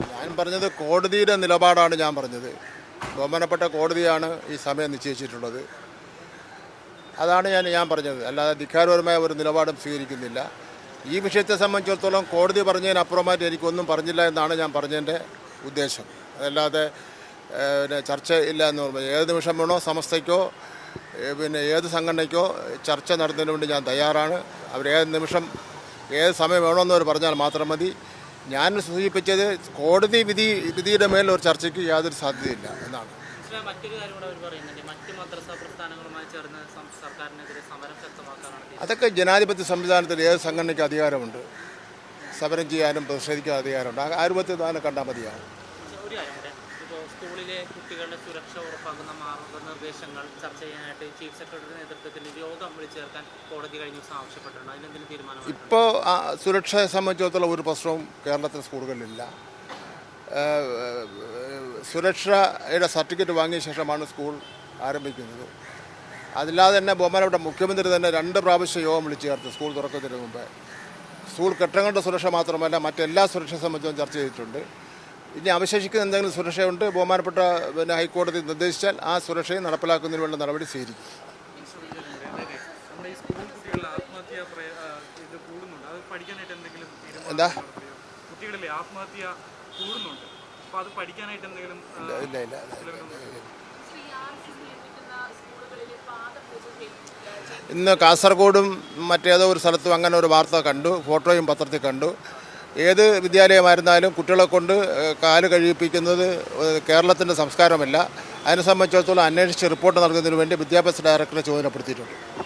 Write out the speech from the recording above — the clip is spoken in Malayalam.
ഞാൻ പറഞ്ഞത് കോടതിയുടെ നിലപാടാണ് ഞാൻ പറഞ്ഞത്. ബഹുമാനപ്പെട്ട കോടതിയാണ് ഈ സമയം നിശ്ചയിച്ചിട്ടുള്ളത്. അതാണ് ഞാൻ ഞാൻ പറഞ്ഞത്. അല്ലാതെ ധിക്കാരപരമായ ഒരു നിലപാടും സ്വീകരിക്കുന്നില്ല. ഈ വിഷയത്തെ സംബന്ധിച്ചിടത്തോളം കോടതി പറഞ്ഞതിനപ്പുറമായിട്ട് എനിക്കൊന്നും പറഞ്ഞില്ല എന്നാണ് ഞാൻ പറഞ്ഞതിന്റെ ഉദ്ദേശം. അതല്ലാതെ പിന്നെ ചർച്ച ഇല്ല എന്ന് പറഞ്ഞു. ഏത് നിമിഷം വേണോ സമസ്തയ്ക്കോ പിന്നെ ഏത് സംഘടനയ്ക്കോ ചർച്ച നടത്തുന്നതിന് വേണ്ടി ഞാൻ തയ്യാറാണ്. അവർ ഏത് നിമിഷം ഏത് സമയം വേണമെന്നവർ പറഞ്ഞാൽ മാത്രം മതി. ഞാൻ സൂചിപ്പിച്ചത് കോടതി വിധി വിധിയുടെ മേൽ ഒരു ചർച്ചയ്ക്ക് യാതൊരു സാധ്യതയില്ല എന്നാണ്. മറ്റൊരു കാര്യം കൂടെ അവർ പറയുന്നുണ്ട്. മറ്റ് മദ്രസ പ്രസ്ഥാനങ്ങളുമായി ചേർന്ന് സർക്കാരിനെതിരെ സമരം ശക്തമാക്കാനാണ്. അതൊക്കെ ജനാധിപത്യ സംവിധാനത്തിൽ ഏത് സംഘടനയ്ക്ക് അധികാരമുണ്ട്? സമരം ചെയ്യാനും പ്രതിഷേധിക്കാനും അധികാരമുണ്ട്. ആ രൂപത്തിൽ തന്നെ കണ്ടാൽ മതിയാണ് ഒരു കാര്യം കൂടെ ഇപ്പോൾ സ്കൂളിലെ കുട്ടികളുടെ സുരക്ഷ ഉറപ്പാക്കുന്ന മാർഗനിർദ്ദേശങ്ങൾ ചർച്ച ചെയ്യാനായിട്ട് ചീഫ് സെക്രട്ടറിയുടെ നേതൃത്വത്തിൽ യോഗം വിളിച്ചേർക്കാൻ കോടതി കഴിഞ്ഞ ദിവസം ആവശ്യപ്പെട്ടിട്ടുണ്ട്. അതിനെന്തെങ്കിലും തീരുമാനം ഇപ്പോൾ സുരക്ഷയെ സംബന്ധിച്ചിടത്തോളം ഒരു പ്രശ്നവും കേരളത്തിലെ സ്കൂളുകളിലില്ല. സുരക്ഷയുടെ സർട്ടിഫിക്കറ്റ് വാങ്ങിയ ശേഷമാണ് സ്കൂൾ ആരംഭിക്കുന്നത്. അതില്ലാതെ തന്നെ ബൊമ്മനവിടെ മുഖ്യമന്ത്രി തന്നെ രണ്ട് പ്രാവശ്യം യോഗം വിളിച്ചു ചേർത്ത് സ്കൂൾ തുറക്കുന്നതിന് മുമ്പ്. സ്കൂൾ കെട്ടിടങ്ങളുടെ സുരക്ഷ മാത്രമല്ല മറ്റെല്ലാ സുരക്ഷയെ സംബന്ധിച്ചും ചർച്ച ചെയ്തിട്ടുണ്ട്. ഇനി അവശേഷിക്കുന്ന എന്തെങ്കിലും സുരക്ഷയുണ്ട്? ബഹുമാനപ്പെട്ട പിന്നെ ഹൈക്കോടതി നിർദ്ദേശിച്ചാൽ ആ സുരക്ഷയും നടപ്പിലാക്കുന്നതിന് വേണ്ട നടപടി സ്വീകരിക്കും. എന്താ? ഇല്ല ഇല്ല. ഇന്ന് കാസർഗോഡും മറ്റേതോ ഒരു സ്ഥലത്തും അങ്ങനെ ഒരു വാർത്ത കണ്ടു. ഫോട്ടോയും പത്രത്തിൽ കണ്ടു. ഏത് വിദ്യാലയമായിരുന്നാലും കുട്ടികളെ കൊണ്ട് കാൽ കഴിയിപ്പിക്കുന്നത് കേരളത്തിന്റെ സംസ്കാരമല്ല. അതിനെ സംബന്ധിച്ചിടത്തോളം അന്വേഷിച്ച് റിപ്പോർട്ട് നൽകുന്നതിന് വേണ്ടി വിദ്യാഭ്യാസ ഡയറക്ടറെ ചുമതലപ്പെടുത്തിയിട്ടുണ്ട്.